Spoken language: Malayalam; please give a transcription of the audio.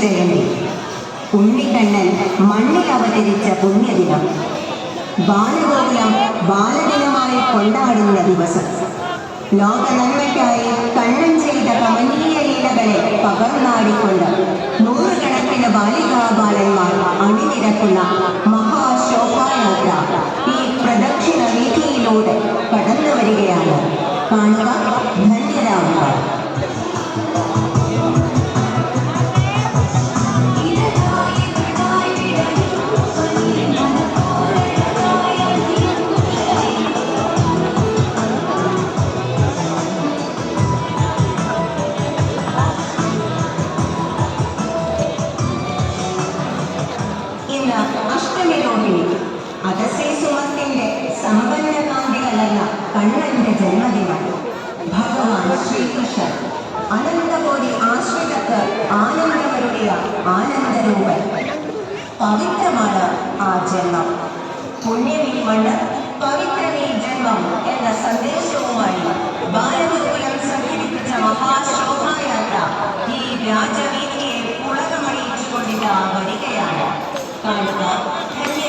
ശ്രീകണ്ണൻ മണ്ണിൽ അവതരിച്ച പുണ്യദിനം. ബാലഗോകുലം ബാലദിനമായി കൊണ്ടാടുന്ന ദിവസം. ലോക നന്മയ്ക്കായി കണ്ണൻ ചെയ്ത കമനീയ ലീലകളെ പകർന്നാടിക്കൊണ്ട് നൂറുകണക്കിന് ബാലികാബാലന്മാർ അണിനിരക്കുന്ന മഹാശോഭായാത്ര ഈ പ്രദക്ഷിണ വീതിയിലൂടെ കടന്നു വരികയാണ് കാണുക അദ്ദേഹത്തിന്റെ ജന്മദിനം ഭഗവാൻ ശ്രീകൃഷ്ണൻ അനന്തകോടി ആശ്രിതത്ത് ആനന്ദമരുടിയ ആനന്ദരൂപൻ പവിത്രമാണ് ആ ജന്മം പുണ്യമീ മണ്ണ് പവിത്രമീ ജന്മം എന്ന സന്ദേശവുമായി ബാലഗോകുലം സംഘടിപ്പിച്ച മഹാശോഭായാത്ര ഈ രാജവീതിയെ പുളകമണിയിച്ചുകൊണ്ടിട്ട് വരികയാണ്. കാണുക